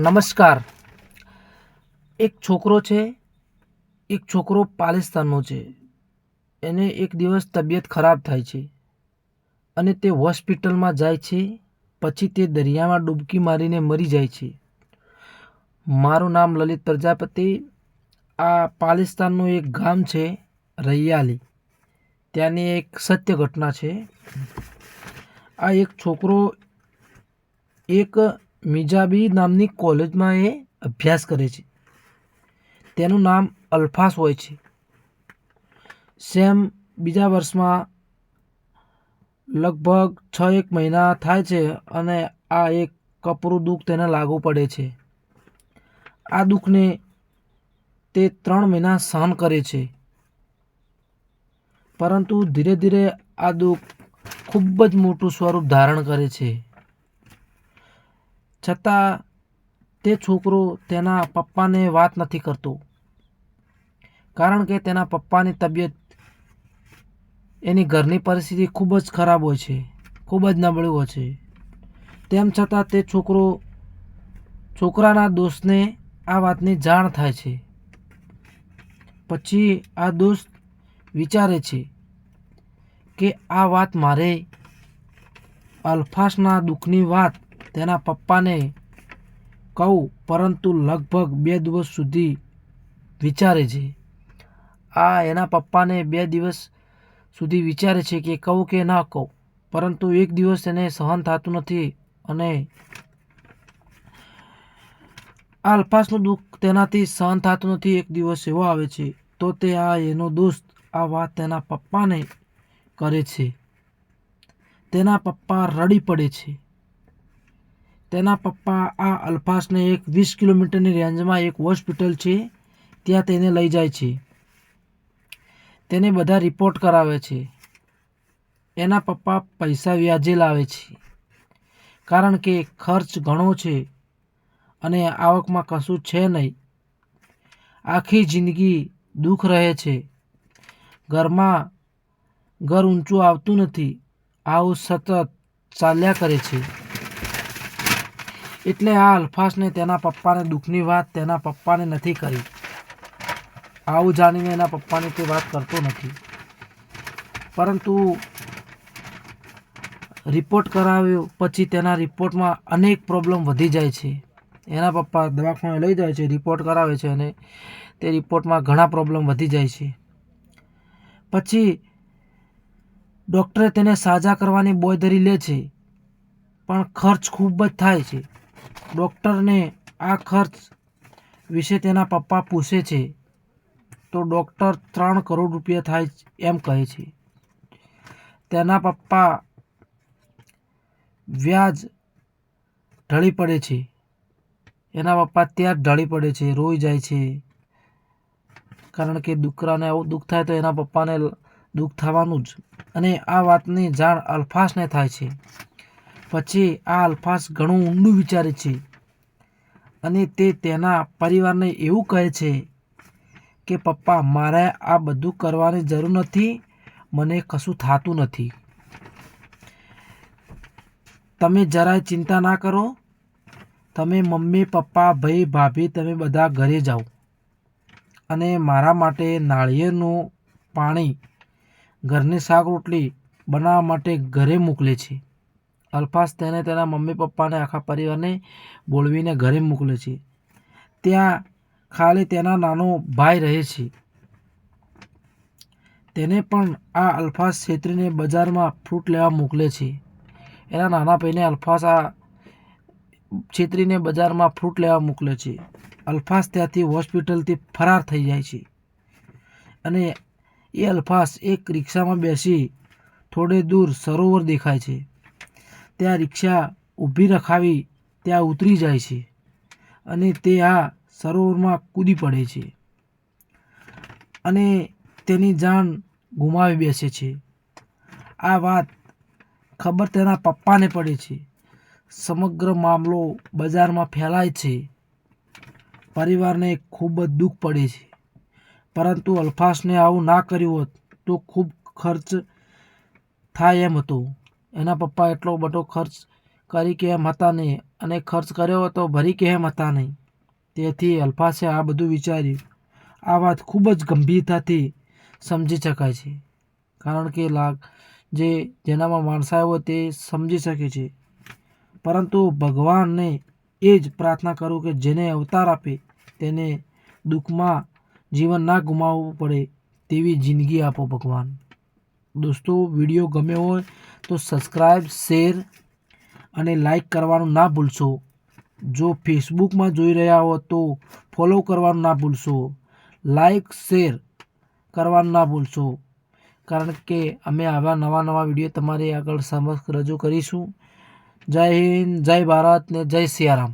નમસ્કાર. એક છોકરો છે, એક છોકરો પાલિસ્તાનનો છે. એને એક દિવસ તબિયત ખરાબ થાય છે અને તે હોસ્પિટલમાં જાય છે, પછી તે દરિયામાં ડૂબકી મારીને મરી જાય છે. મારું નામ લલિત પ્રજાપતિ, આ પાલિસ્તાનનું એક ગામ છે, રૈયાલી. ત્યાંની એક સત્ય ઘટના છે. આ એક છોકરો એક મિજાબી નામની કોલેજમાં એ અભ્યાસ કરે છે. તેનું નામ અલ્ફાસ હોય છે. સેમ બીજા વર્ષમાં લગભગ છ એક મહિના થાય છે અને આ એક કપરું દુઃખ તેને લાગુ પડે છે. આ દુઃખને તે ત્રણ મહિના સહન કરે છે. પરંતુ ધીરે ધીરે આ દુઃખ ખૂબ જ મોટું સ્વરૂપ ધારણ કરે છે. છતાં તે છોકરો તેના પપ્પાને વાત નથી કરતો. કારણ કે તેના પપ્પાની તબિયત એની ઘરની પરિસ્થિતિ ખૂબ જ ખરાબ હોય છે, ખૂબ જ નબળી હોય છે. તેમ છતાં તે છોકરો, છોકરાના દોસ્તને આ વાતની જાણ થાય છે. પછી આ દોસ્ત વિચારે છે કે આ વાત મારે અલ્ફાસના દુઃખની વાત તેના પપ્પાને કહું, પરંતુ લગભગ બે દિવસ સુધી વિચારે છે. આ એના પપ્પાને બે દિવસ સુધી વિચારે છે કે કહું કે ના કહું, પરંતુ એક દિવસ એને સહન થતું નથી અને આ અલ્ફાસનું દુઃખ તેનાથી સહન થતું નથી, એક દિવસ એવો આવે છે. તો તે આ એનો દોસ્ત આ વાત તેના પપ્પાને કરે છે. તેના પપ્પા રડી પડે છે. તેના પપ્પા આ અલ્ફાસને એક વીસ કિલોમીટરની રેન્જમાં એક હોસ્પિટલ છે, ત્યાં તેને લઈ જાય છે. તેને બધા રિપોર્ટ કરાવે છે. એના પપ્પા પૈસા વ્યાજે લાવે છે. કારણ કે ખર્ચ ઘણો છે અને આવકમાં કશું છે નહીં. આખી જિંદગી દુઃખ રહે છે. ઘરમાં ઘર ઊંચું આવતું નથી. આવું સતત ચાલ્યા કરે છે. એટલે આ અલ્ફાસને તેના પપ્પાને દુઃખની વાત તેના પપ્પાને નથી કરી. આવું જાણીને એના પપ્પાને તે વાત કરતો નથી. પરંતુ રિપોર્ટ કરાવ્યો, પછી તેના રિપોર્ટમાં અનેક પ્રોબ્લેમ વધી જાય છે. એના પપ્પા દવાખાને લઈ જાય છે રિપોર્ટ કરાવે છે અને તે રિપોર્ટમાં ઘણા પ્રોબ્લેમ વધી જાય છે. પછી ડૉક્ટરે તેને સાજા કરવાની બોયધરી લે છે. પણ ખર્ચ ખૂબ જ થાય છે. ડૉક્ટરને આ ખર્ચ વિશે તેના પપ્પા પૂછે છે, તો ડૉક્ટર ત્રણ કરોડ રૂપિયા થાય એમ કહે છે. તેના પપ્પા વ્યાજ ઢળી પડે છે. એના પપ્પા ત્યાં જ ઢળી પડે છે, રોઈ જાય છે. કારણ કે દીકરાને આવું દુઃખ થાય તો એના પપ્પાને દુઃખ થવાનું જ. અને આ વાતની જાણ અલ્ફાસને થાય છે. પછી આ અલ્ફાસ ઘણું ઊંડું વિચારે છે અને તે તેના પરિવારને એવું કહે છે કે, પપ્પા, મારે આ બધું કરવાની જરૂર નથી, મને કશું થતું નથી. તમે જરાય ચિંતા ના કરો. તમે મમ્મી, પપ્પા, ભાઈ, ભાભી, તમે બધા ઘરે જાઓ. અને મારા માટે નાળિયેરનું પાણી, ઘરની શાક રોટલી બનાવવા માટે ઘરે મોકલે છે. અલ્ફાસ તેને તેના મમ્મી પપ્પાને આખા પરિવારને બોલવીને ઘરે મોકલે છે. ત્યાં ખાલી તેના નાનો ભાઈ રહે છે. તેને પણ આ અલ્ફાસ છેતરીને બજારમાં ફ્રૂટ લેવા મોકલે છે. એના નાના ભાઈને અલ્ફાસ આ છેતરીને બજારમાં ફ્રૂટ લેવા મોકલે છે. અલ્ફાસ ત્યાંથી હોસ્પિટલથી ફરાર થઈ જાય છે. અને એ અલ્ફાસ એક રિક્ષામાં બેસી થોડે દૂર સરોવર દેખાય છે. ત્યાં રિક્ષા ઊભી રખાવી ત્યાં ઉતરી જાય છે અને તે આ સરોવરમાં કૂદી પડે છે અને તેની જાન ગુમાવી બેસે છે. આ વાત ખબર તેના પપ્પાને પડે છે. સમગ્ર મામલો બજારમાં ફેલાય છે. પરિવારને ખૂબ જ દુઃખ પડે છે. પરંતુ અલ્ફાસને આવું ના કર્યું હોત તો ખૂબ ખર્ચ થાય એમ હતો. એના પપ્પા એટલો બધો ખર્ચ કરી કેમ હતા નહીં અને ખર્ચ કર્યો તો ભરી કેમ હતા નહીં? તેથી અલ્ફાસે આ બધું વિચાર્યું. આ વાત ખૂબ જ ગંભીરતાથી સમજી શકાય છે. કારણ કે લાગ જે જેનામાં માણસાઈ હોય તે સમજી શકે છે. પરંતુ ભગવાનને એ જ પ્રાર્થના કરું કે જેને અવતાર આપે તેને દુઃખમાં જીવન ના ગુમાવવું પડે તેવી જિંદગી આપો ભગવાન. દોસ્તો, વીડિયો ગમ્યો હોય તો સબસ્ક્રાઈબ શેર અને લાઈક કરવાનું ના ભૂલશો. જો ફેસબુકમાં જોઈ રહ્યા હો તો ફોલો કરવાનું ના ભૂલશો. લાઈક શેર કરવાનું ના ભૂલશો. કારણ કે અમે આવા નવા નવા વીડિયો તમારી આગળ સમક્ષ રજૂ કરીશું. જય હિન્દ, જય ભારત ને જય સિયારામ.